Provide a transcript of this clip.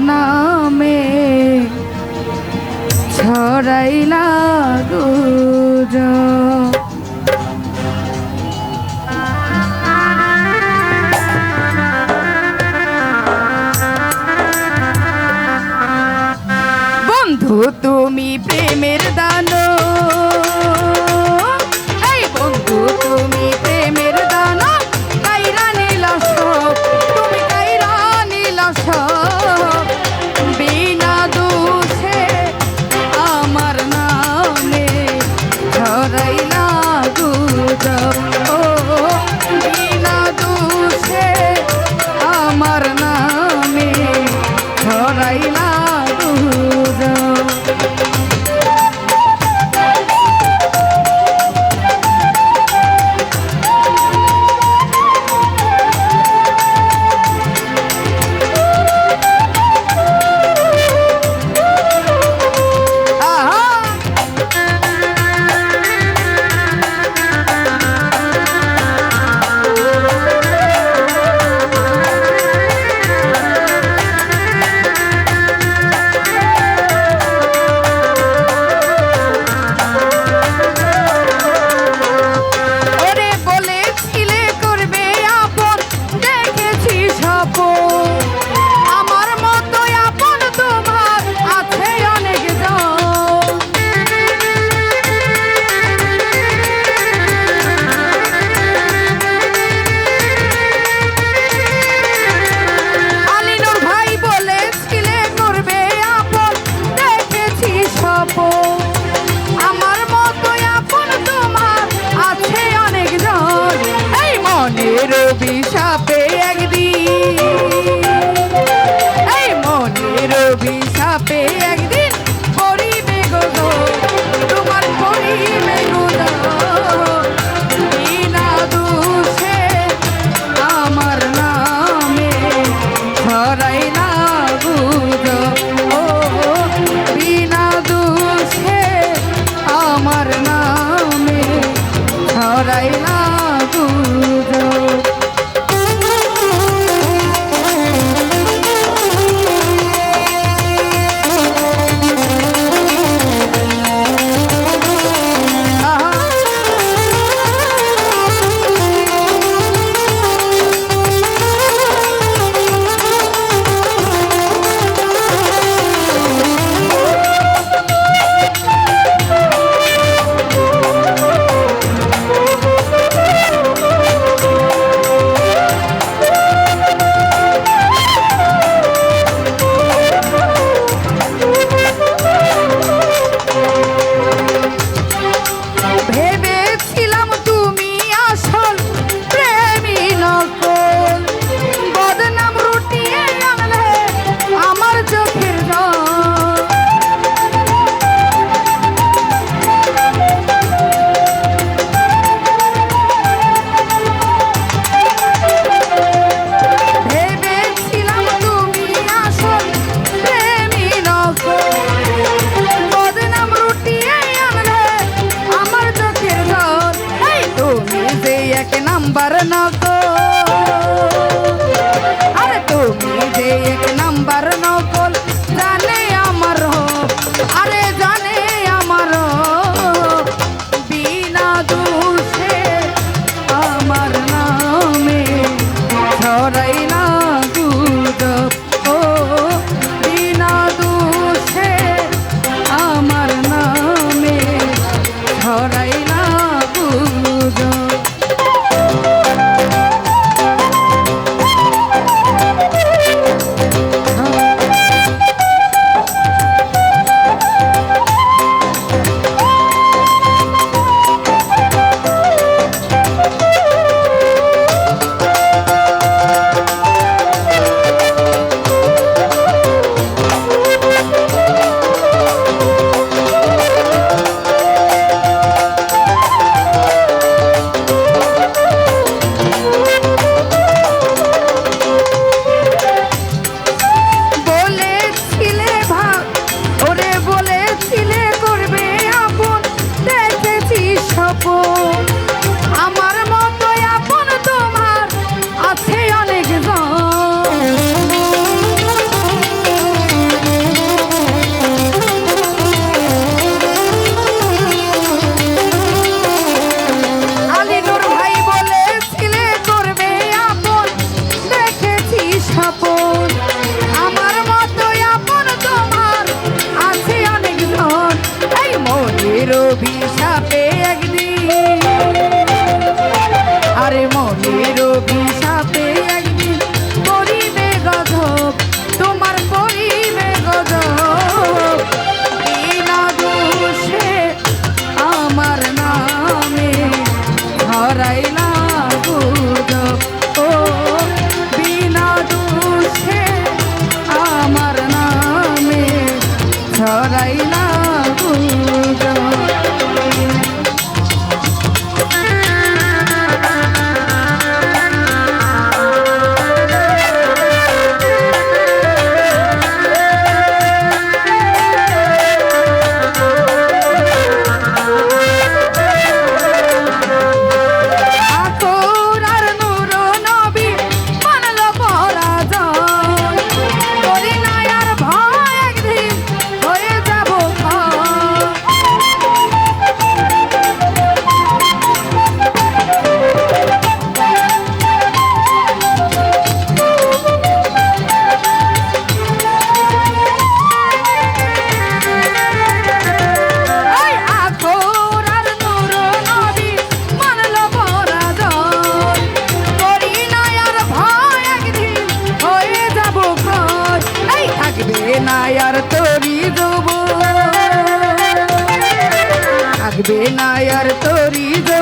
নামে ছড়াইলা গুজর অভিশাপে একদিন। এই মনের অভিশাপে একদিন পরিবে গো তোমার পরিবে গো বিনা দুষে আমার নামে সরাই না গুদ ও বিনা দুষে আমার নামে সরাই না গুদ নাম্বার নগো আরে তুমি যে এক নাম্বার নগো থাকবে না আর তরি দেবো। থাকবে নায়ার তরি যৌবন